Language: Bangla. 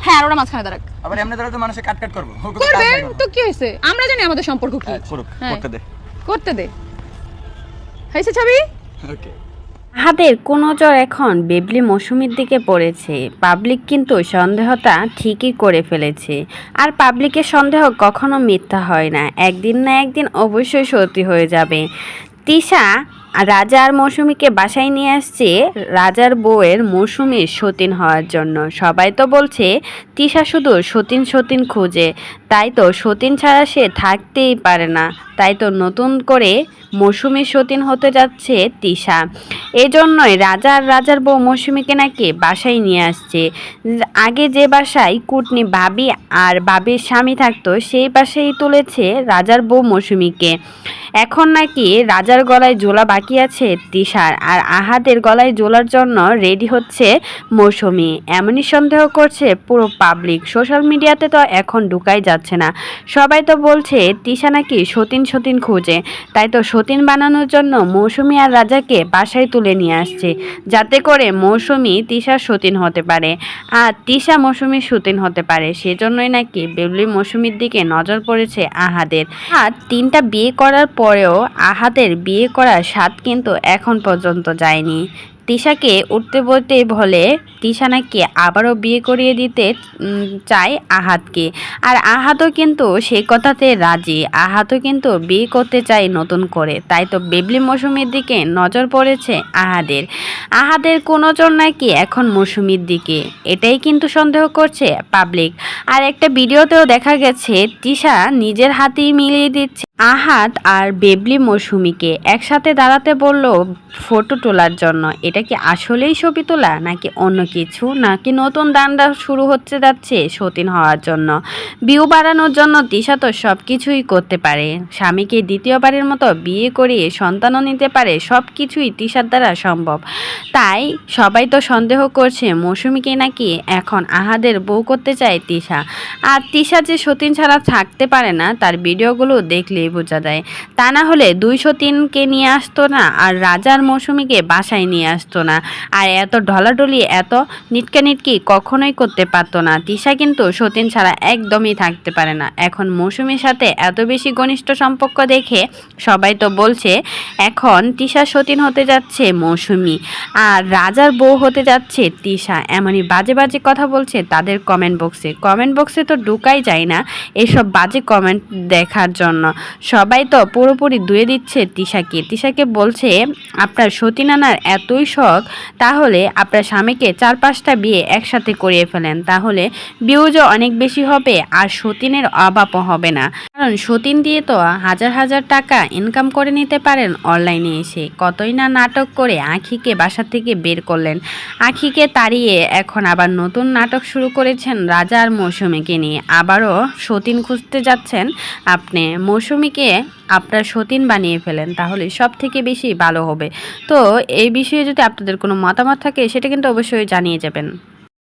হ্যাঁ আর ওরা মাঝখানে দাঁড়াক। আবার এমনি দাঁড়ায় মানুষে কাট কাট করব। ও কোনো কাজ করবে? তো কি হয়েছে? আমরা জানি আমাদের সম্পর্ক কি। হ্যাঁ, হ্যাঁ। করতে দে। করতে দে। হয়েছে ছবি? ওকে। হাতের কোন নজর এখন বেবলি মৌসুমীর দিকে পড়েছে। পাবলিক কিন্তু সন্দেহটা ঠিকই করে ফেলেছে। আর পাবলিকের সন্দেহ কখনো মিথ্যা হয় না। একদিন না একদিন অবশ্যই সত্যি হয়ে যাবে। তিশা রাজা আর মৌসুমীকে বাসায় নিয়ে আসছে রাজার বউয়ের মৌসুমীর সতীন হওয়ার জন্য। সবাই তো বলছে, তিশা শুধু সতীন সতীন খুঁজে। তাই তো সতীন ছাড়া সে থাকতেই পারে না। তাই তো নতুন করে মৌসুমী সতীন হতে যাচ্ছে তিশা। এই জন্যই রাজা আর রাজার বউ মৌসুমীকে নাকি বাসায় নিয়ে আসছে। আগে যে বাসায় কুটনি ভাবি আর বাবির স্বামী থাকতো, সেই বাসায় তুলেছে রাজার বউ মৌসুমীকে। এখন নাকি রাজার গলায় জোলা বাকি আছে তিশার, আর আহাদের গলায় জোলার জন্য রেডি হচ্ছে মৌসুমি। এমনই সন্দেহ করছে পুরো পাবলিক সোশ্যাল মিডিয়াতে তো এখন ঢুকাই যাচ্ছে না। সবাই তো বলছে তিশা নাকি সতীন সতীন খুঁজে। তাই তো সতীন বানানোর জন্য মৌসুমি আর রাজাকে বাসায় তুলে নিয়ে আসছে। যাতে করে মৌসুমি তিশার সতীন হতে পারে। আর তিশা মৌসুমির সতীন হতে পারে। সেজন্যই নাকি বেবলি মৌসুমির দিকে নজর পড়েছে আহাদের। আর তিনটা বিয়ে করার পরেও আহাদের বিয়ে করার স্বাদ কিন্তু এখন পর্যন্ত যায়নি। তিশাকে উঠতে বলতে বলে, তিশা নাকি আবারও বিয়ে করিয়ে দিতে চায় আহাতকে। আর আহাতও কিন্তু সেই কথাতে রাজি। আহাতও কিন্তু বিয়ে করতে চায় নতুন করে। তাই তো বেবলি মৌসুমীর দিকে নজর পড়েছে আহাদের। আহাদের কোনো জন নাকি এখন মৌসুমীর দিকে। এটাই কিন্তু সন্দেহ করছে পাবলিক আর একটা ভিডিওতেও দেখা গেছে, তিশা নিজের হাতেই মিলিয়ে দিচ্ছে আহাত আর বেবলি মৌসুমীকে। একসাথে দাঁড়াতে বলল, ফটো তোলার জন্য। এটা কি আসলেই ছবি তোলা? নাকি অন্য কিছু? নাকি নতুন দান্ডা শুরু হচ্ছে যাচ্ছে সতীন হওয়ার জন্য? বিউ বাড়ানোর জন্য তিশা তো সব কিছুই করতে পারে। স্বামীকে দ্বিতীয়বারের মতো বিয়ে করিয়ে সন্তানও নিতে পারে সব কিছুই তিশার দ্বারা সম্ভব। তাই সবাই তো সন্দেহ করছে, মৌসুমীকে নাকি এখন আহাদের বউ করতে চায় তিশা আর তিশা যে সতীন ছাড়া থাকতে পারে না, তার ভিডিওগুলো দেখলেই বোঝা যায়। তা না হলে দুই সতীনকে নিয়ে আসতো না, আর রাজার মৌসুমীকে বাসায় নিয়ে আসতো। না। আর এত ঢলাঢলি, এত নিটকানিটকি কখনোই করতে পারতো না। তিশা কিন্তু সতীন ছাড়া একদমই থাকতে পারে না। এখন মৌসুমীর সাথে এত বেশি ঘনিষ্ঠ সম্পর্ক দেখে সবাই তো বলছে, এখন তিশা সতীন হতে যাচ্ছে মৌসুমী আর রাজার বউ হতে যাচ্ছে তিশা। এমনই বাজে বাজে কথা বলছে তাদের কমেন্ট বক্সে কমেন্ট বক্সে তো ঢুকাই যায় না এসব বাজে কমেন্ট দেখার জন্য। সবাই তো পুরোপুরি ধুয়ে দিচ্ছে তিশাকে। তিশাকে বলছে, আপনার সতীন আনার এতই শখ তাহলে আপনার স্বামীকে চার পাঁচটা বিয়ে একসাথে করিয়ে ফেলেন। তাহলে বিউজও অনেক বেশি হবে আর সতীনের অভাবও হবে না। কারণ সতীন দিয়ে তো হাজার হাজার টাকা ইনকাম করে নিতে পারেন অনলাইনে এসে। কতই না নাটক করে আখিকে বাসা থেকে বের করলেন। আখিকে তাড়িয়ে এখন আবার নতুন নাটক শুরু করেছেন রাজা আর মৌসুমীকে নিয়ে। আবারও সতীন খুঁজতে যাচ্ছেন আপনি। মৌসুমীকে আপনার সতীন বানিয়ে ফেলেন, তাহলে সব থেকে বেশি ভালো হবে। তো এই বিষয়ে যদি আপনাদের কোনো মতামত থাকে, সেটা কিন্তু অবশ্যই জানিয়ে যাবেন।